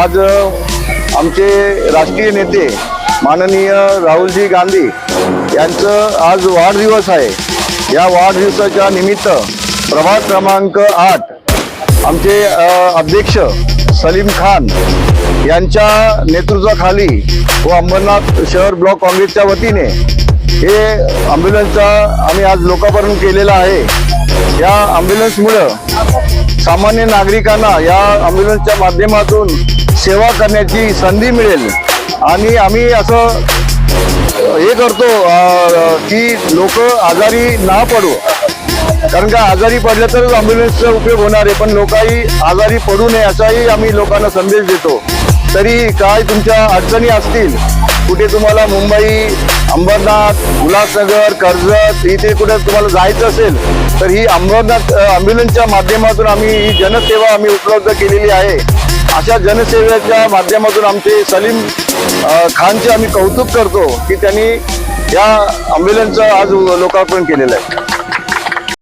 आज आमचे राष्ट्रीय नेते माननीय राहुलजी गांधी यांचं आज वाढदिवस आहे. या वाढदिवसाच्या निमित्त प्रभाग क्रमांक आठ आमचे अध्यक्ष सलीम खान यांच्या नेतृत्वाखाली व अंबरनाथ शहर ब्लॉक काँग्रेसच्या वतीने हे ॲम्ब्युलन्सचा आम्ही आज लोकार्पण केलेलं आहे. या ॲम्ब्युलन्समुळं सामान्य नागरिकांना या ॲम्ब्युलन्सच्या माध्यमातून सेवा करण्याची संधी मिळेल. आणि आम्ही असं हे करतो की लोक आजारी ना पडू. कारण का आजारी पडलं तरच ॲम्ब्युलन्सचा उपयोग होणार आहे पण लोकही आजारी पडू नये असाही आम्ही लोकांना संदेश देतो. तरी काय तुमच्या अडचणी असतील कुठे तुम्हाला मुंबई अंबरनाथ उल्हासनगर कर्जत इथे कुठे तुम्हाला जायचं असेल तर ही अंबरनाथ ॲम्ब्युलन्सच्या माध्यमातून आम्ही ही जनसेवा आम्ही उपलब्ध केलेली आहे. अशा जनसेवेच्या माध्यमातून आमचे सलीम खानचे आम्ही कौतुक करतो की त्यांनी या ॲम्ब्युलन्सचं आज लोकार्पण केलेलं आहे.